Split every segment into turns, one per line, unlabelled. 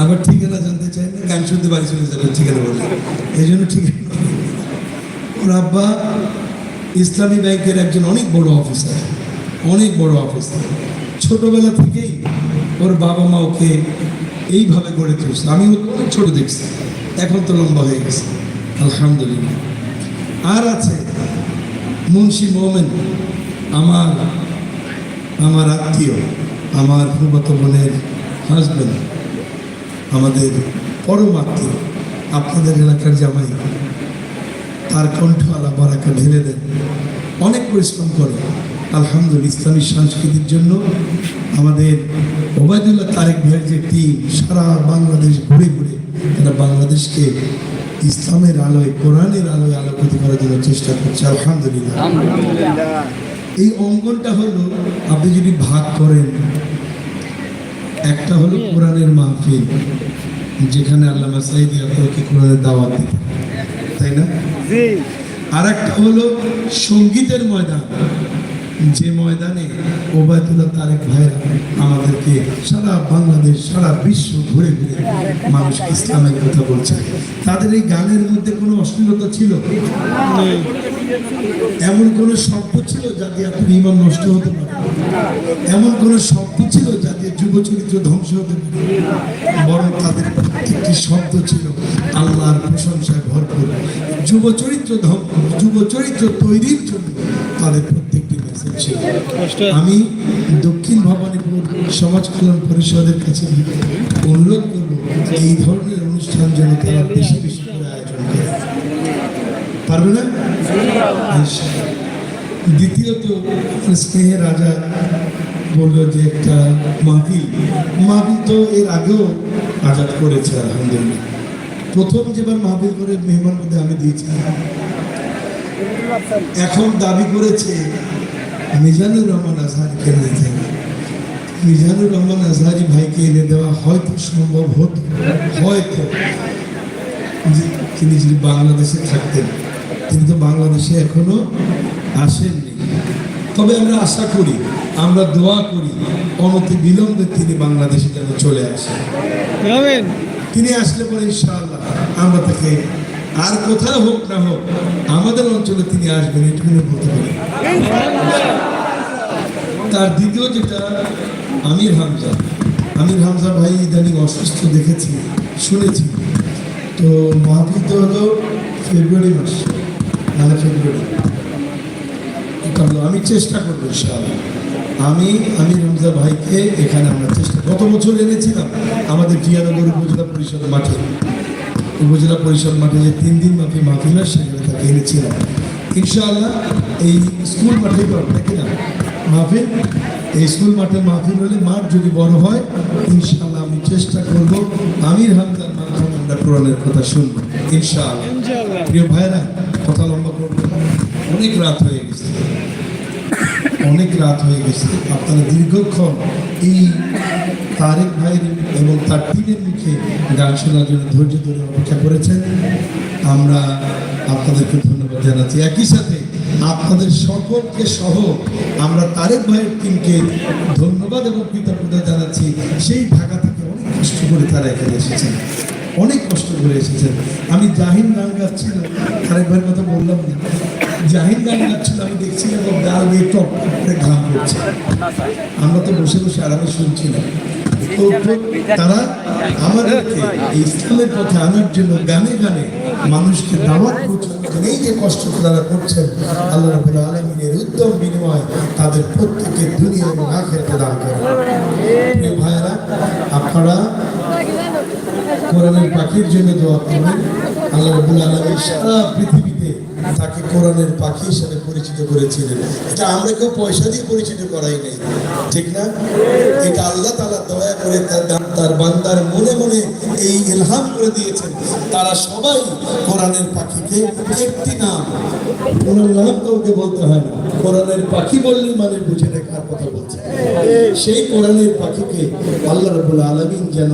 আবার ঠিকানা জানতে চাই না, গান শুনতে বাড়ি চলে যাবেন ঠিকানা বলে। এই জন্য ঠিকানা ওর আব্বা ইসলামী ব্যাংকের একজন অনেক বড় অফিসার, অনেক বড় অফিসার। ছোটবেলা থেকেই ওর বাবা মা ওকে এইভাবে গড়ে তুলছে। আমি অনেক ছোট দেখছি, এখন তো লম্বা হয়ে গেছে। আলহামদুলিল্লাহ। আর আছে মুন্সি মোমেন, আমার আমার আত্মীয়, আমার ফুফাতো বোনের হাজব্যান্ড আমাদের পরম আত্মীয় আপনাদের এলাকার জামাই। তার কণ্ঠ আলা বারাকা ঢেলে দেন। অনেক পরিশ্রম করে। আলহামদুলিল্লাহ ইসলামী সংস্কৃতির জন্য আমাদের ওবায়দুল্লাহ তারেক ভাইয়ের যে টিম সারা বাংলাদেশ ঘুরে ঘুরে তারা বাংলাদেশকে ইসলামের আলোয় কোরআনের আলোয় আলোকিত করার জন্য চেষ্টা করছে। আলহামদুলিল্লাহ। এই অঙ্গনটা হলো আপনি যদি ভাগ করেন একটা হলো কোরআনের মাহফিল যেখানে আল্লামা সাইদ আপনাকে কোরআনের দাওয়াত দিতে তাই না? আর একটা হলো সঙ্গীতের ময়দান যে ময়দানে ওবায়দুল্লাহ তারেক ভাইরা আমাদেরকে সারা বাংলাদেশ সারা বিশ্ব ঘুরে ঘুরে মানুষ ইসলামের কথা বলছে। তাদের এই গানের মধ্যে কোনো অশ্লীলতা ছিল? এমন কোনো শব্দ ছিল যাতে আপনার ইমান নষ্ট হতে পারে? এমন কোনো শব্দ ছিল যাতে যুব চরিত্র ধ্বংস হতে পারে? বরং তাদের একটি শব্দ ছিল আল্লাহর প্রশংসায় ভরপুর। যুব চরিত্র ধ্বংস যুব চরিত্র তৈরির জন্য তাদের প্রত্যেকটি ছিল আমি দক্ষিণ ভবানীপুর সমাজ কল্যাণ পরিষদের কাছে অনুরোধ করব, এই ধরনের অনুষ্ঠান যেন তারা বেশি বেশি করে আয়োজন করে। পারবে না? দ্বিতীয়ত স্নেহের রাজা বলল যে একটা মাহফিল। মাহফিল তো এর আগেও আজাদ করেছে, আলহামদুলিল্লাহ। প্রথম যেবার মাহফিল করে মেহমান মধ্যে আমি দিয়েছি এখন দাবি করেছে মিজানুর রহমান আজহারিকে নিয়ে থেকে মিজানুর রহমান আজহারি ভাইকে এনে দেওয়া হয়তো সম্ভব হতো হয়তো তিনি যদি বাংলাদেশে থাকতেন তিনি তো বাংলাদেশে এখনও আসেননি তবে আমরা আশা করি আমরা দোয়া করি অনতি বিলম্বে তিনি বাংলাদেশে যেন চলে আসেন। তিনি আসলে পরে ইনশাআল্লাহ আমরা তাকে আর কোথাও হোক না হোক, আমাদের অঞ্চলে তিনি আসবেন এটুকুনি বলতে পারি। তার দ্বিতীয় যেটা, আমির হামজা। আমির হামজা ভাই ইদানিং অসুস্থ দেখেছি, শুনেছি। তো তো হলো ফেব্রুয়ারি মাস মানে ফেব্রুয়ারি। হলো আমি চেষ্টা করব ইনশাআল্লাহ। আমি আমি রমজা ভাইকে এখানে আমরা চেষ্টা গত বছর এনেছিলাম আমাদের জিয়ানগর উপজেলা পরিষদ মাঠে। উপজেলা পরিষদ মাঠে যে তিন দিন মাফি মাহফিল হয় সেখানে তাকে এনেছিলাম। ইনশাআল্লাহ এই স্কুল মাঠে নাকি না মাহফিল এই স্কুল মাঠে মাহফিল হলে মাঠ যদি বড় হয় ইনশাআল্লাহ আমি চেষ্টা করব আমির হামদার মাধ্যমে আমরা কোরআনের কথা শুনব ইনশাআল্লাহ। প্রিয় ভাইরা কথা লম্বা করব। অনেক রাত হয়ে গেছে। অনেক রাত হয়ে গেছে। আপনারা দীর্ঘক্ষণ এই তারেক ভাইয়ের এবং তার টিমের মুখে গান শোনার জন্য ধৈর্য ধরে অপেক্ষা করেছেন। আমরা আপনাদেরকে ধন্যবাদ জানাচ্ছি। একই সাথে আপনাদের সকলকে সহ আমরা তারেক ভাইয়ের টিমকে ধন্যবাদ এবং কৃতজ্ঞতা জানাচ্ছি। সেই ঢাকা থেকে অনেক কষ্ট করে তারা এখানে এসেছেন। অনেক কষ্ট করে এসেছেন। আমি জাহিন গান গাচ্ছিলাম তারেক ভাইয়ের কথা বললাম না। জাহিন গান গাচ্ছিল আমি দেখছিলাম ওর গাল দিয়ে টপ করে করছে আমরা তো বসে বসে আরামে শুনছিলাম। তো তারা আমাদেরকে ইসলামের পথে আনার জন্য গানে গানে মানুষকে দাওয়াত এই যে কষ্ট তারা করছেন, আল্লাহ রাবুল আলমিনের উত্তম বিনিময় তাদের প্রত্যেকের দুনিয়া এবং আখেরাতে দান ভাইয়েরা, আপনারা কোরআনের পাখির জন্য দোয়া করবেন। আল্লাহ রাবুল আলমী সারা পৃথিবীতে তাকে কোরআনের পাখি হিসেবে পরিচিত করেছিলেন। এটা আমরা কেউ পয়সা দিয়ে পরিচিত করাই নাই। ঠিক না? এটা আল্লাহ তালা দয়া করে তার বান্দার মনে মনে এই ইলহাম করে দিয়েছেন। তারা সবাই কোরআনের পাখিকে একটি নাম। কোনো নাম কাউকে বলতে হয় না। কোরআনের পাখি বললেই মানে বুঝে কার কথা বলছে। সেই কোরআনের পাখিকে আল্লাহ রবুল আলমিন যেন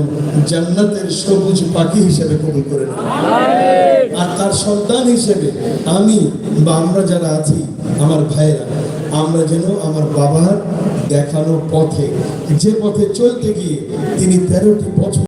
জান্নাতের সবুজ পাখি হিসেবে কবুল করে আর তার সন্তান হিসেবে আমি বা আমরা যারা আছি, আমার ভাইয়েরা, আমরা যেন আমার বাবার দেখানো পথে, যে পথে চলতে গিয়ে তিনি তেরোটি বছর